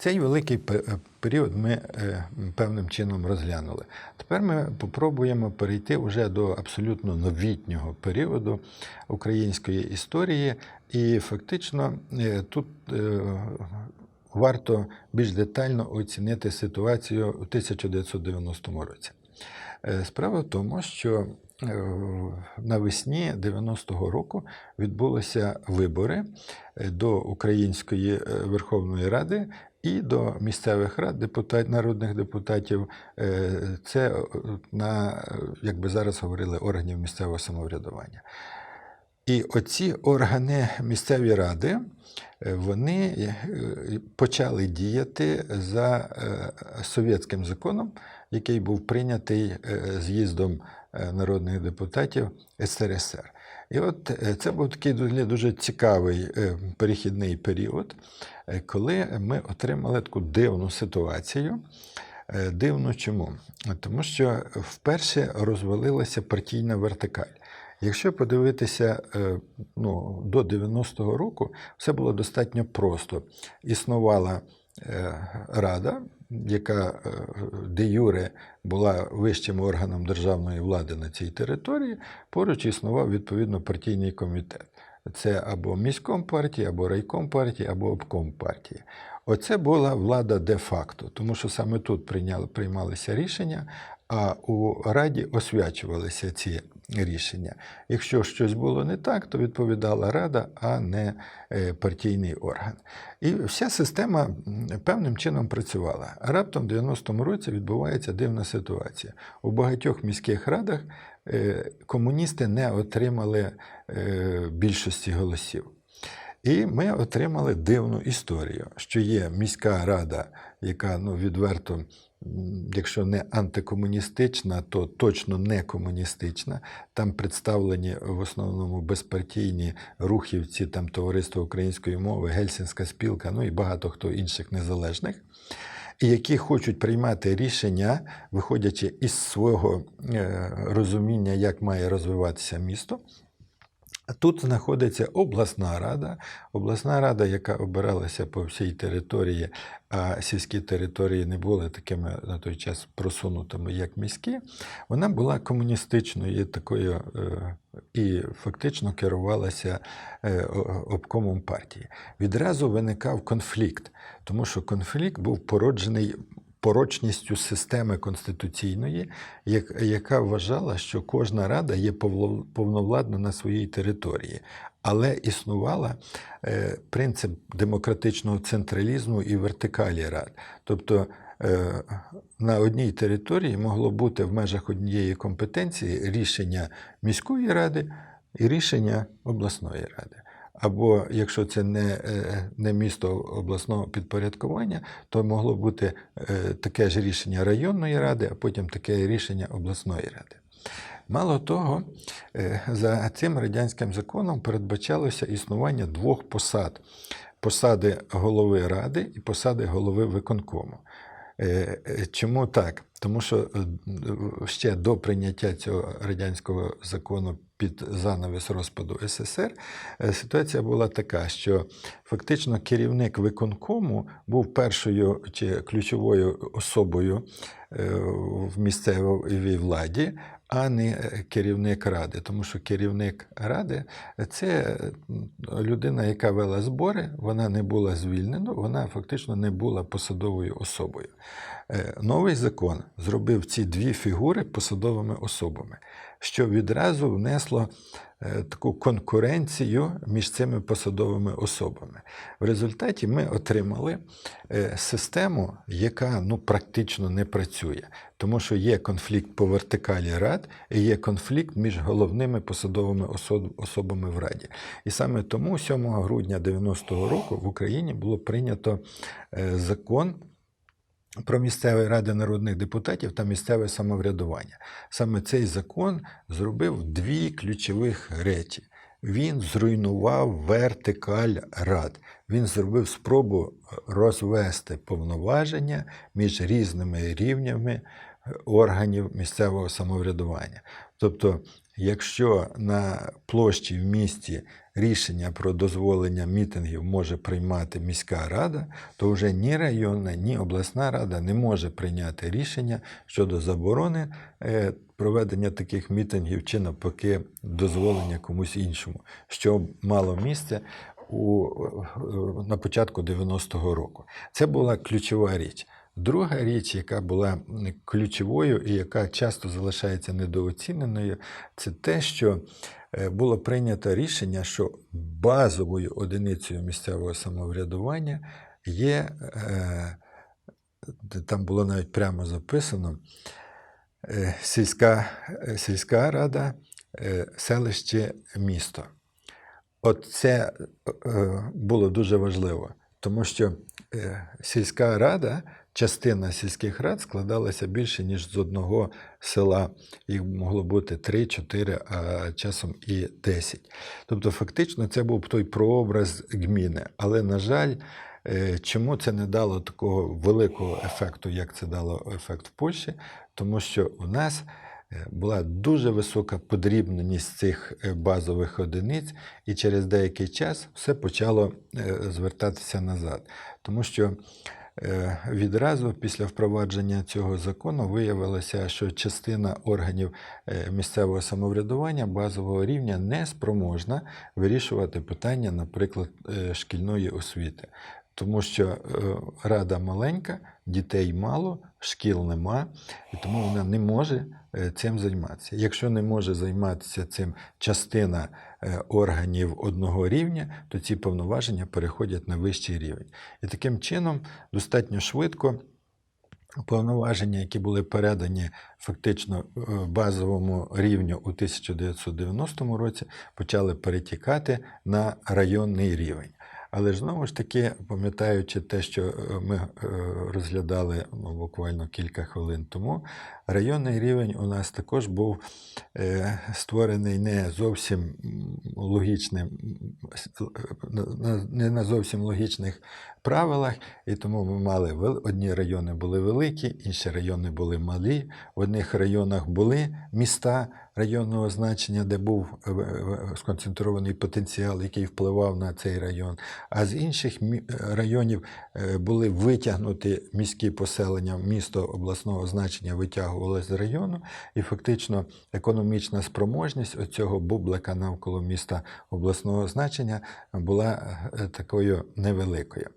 Цей великий період ми е, певним чином розглянули. Тепер ми попробуємо перейти вже до абсолютно новітнього періоду української історії, і фактично е, тут е, варто більш детально оцінити ситуацію у 1990 році. Е, Справа в тому, що е, навесні 90-го року відбулися вибори е, до Української е, Верховної Ради і до місцевих рад депутат, народних депутатів. Е, Це е, на, як би зараз говорили, органів місцевого самоврядування. І оці органи місцеві ради, е, вони почали діяти за совєтським законом, який був прийнятий з'їздом народних депутатів СРСР. І от е, це був такий дуже, цікавий е, перехідний період, е, коли ми отримали таку дивну ситуацію. Дивно чому? Тому що вперше розвалилася партійна вертикаль. Якщо подивитися ну, до 90-го року, все було достатньо просто. Існувала рада, яка е, де юре була вищим органом державної влади на цій території, поруч існував відповідно партійний комітет. Це або міськом партії, або райком партії, або обком партії. Оце була влада де-факто, тому що саме тут прийняли, приймалися рішення, а у Раді освячувалися ці рішення. Якщо щось було не так, то відповідала Рада, а не е, партійний орган. І вся система певним чином працювала. Раптом в 90-му році відбувається дивна ситуація. У багатьох міських радах е, комуністи не отримали е, більшості голосів. І ми отримали дивну історію, що є міська рада, яка ну, відверто, якщо не антикомуністична, то точно не комуністична. Там представлені в основному безпартійні рухівці, там Товариство української мови, Гельсінська спілка, ну і багато хто інших незалежних. Які хочуть приймати рішення, виходячи із свого е, розуміння, як має розвиватися місто. Тут знаходиться обласна рада, обласна рада, яка обиралася по всій території, а сільські території не були такими на той час просунутими, як міські. Вона була комуністичною такою е, і фактично керувалася е, обкомом партії. Відразу виникав конфлікт, тому що конфлікт був породжений порочністю системи конституційної, яка вважала, що кожна рада є повновладна на своїй території. Але існувала е, принцип демократичного централізму і вертикалі рад. Тобто е, на одній території могло бути в межах однієї компетенції рішення міської ради і рішення обласної ради. Або якщо це не, е, не місто обласного підпорядкування, то могло бути е, таке ж рішення районної ради, а потім таке рішення обласної ради. Мало того, е, за цим радянським законом передбачалося існування двох посад: посади голови ради і посади голови виконкому. Е, е, Чому так? Тому що е, ще до прийняття цього радянського закону під занавес розпаду СССР ситуація була така, що фактично керівник виконкому був першою чи ключовою особою в місцевій владі, а не е, керівник ради. Тому що керівник ради це е, людина, яка вела збори, вона не була звільнена, вона фактично не була посадовою особою. Е, Новий закон зробив ці дві фігури посадовими особами, що відразу внесло е, таку конкуренцію між цими посадовими особами. В результаті ми отримали е, систему, яка ну, практично не працює, тому що є конфлікт по вертикалі рад і є конфлікт між головними посадовими особами в Раді. І саме тому 7 грудня 90-го року в Україні було прийнято закон про місцеві ради народних депутатів та місцеве самоврядування. Саме цей закон зробив дві ключових речі. Він зруйнував вертикаль рад. Він зробив спробу розвести повноваження між різними рівнями органів місцевого самоврядування. Тобто, якщо на площі в місті рішення про дозволення мітингів може приймати міська рада, то вже ні районна, ні обласна рада не може прийняти рішення щодо заборони е, проведення таких мітингів чи навпаки дозволення комусь іншому, що мало місце у, е, на початку 90-го року. Це була ключова річ. Друга річ, яка була ключовою і яка часто залишається недооціненою, це те, що е, було прийнято рішення, що базовою одиницею місцевого самоврядування є, е, там було навіть прямо записано, е, сільська, е, сільська рада, е, селище, місто. От це е, було дуже важливо, тому що е, сільська рада, частина сільських рад складалася більше, ніж з одного села. Їх могло бути 3, 4, а часом і 10. Тобто, фактично, це був той прообраз гміни. Але, на жаль, е, чому це не дало такого великого ефекту, як це дало ефект в Польщі? Тому що у нас е, була дуже висока подрібненість цих е, базових одиниць, і через деякий час все почало звертатися назад. Тому що відразу після впровадження цього закону виявилося, що частина органів е, місцевого самоврядування базового рівня не спроможна вирішувати питання, наприклад, е, шкільної освіти. Тому що е, рада маленька, дітей мало, шкіл нема, і тому вона не може е, цим займатися. Якщо не може займатися цим частина е, органів одного рівня, то ці повноваження переходять на вищий рівень. І таким чином достатньо швидко повноваження, які були передані фактично базовому рівню у 1990 році, почали перетікати на районний рівень. Але знову ж таки, пам'ятаючи те, що е, ми е, розглядали ну, буквально кілька хвилин тому, районний рівень у нас також був е, створений не зовсім логічним, не на зовсім логічних правилах, і тому ми мали одні райони були великі, інші райони були малі. В одних районах були міста районного значення, де був е, сконцентрований потенціал, який впливав на цей район. А з інших е, районів були витягнуті міські поселення, місто обласного значення витягувалося з району, і фактично економічна спроможність оцього бублика навколо міста обласного значення була е, такою невеликою.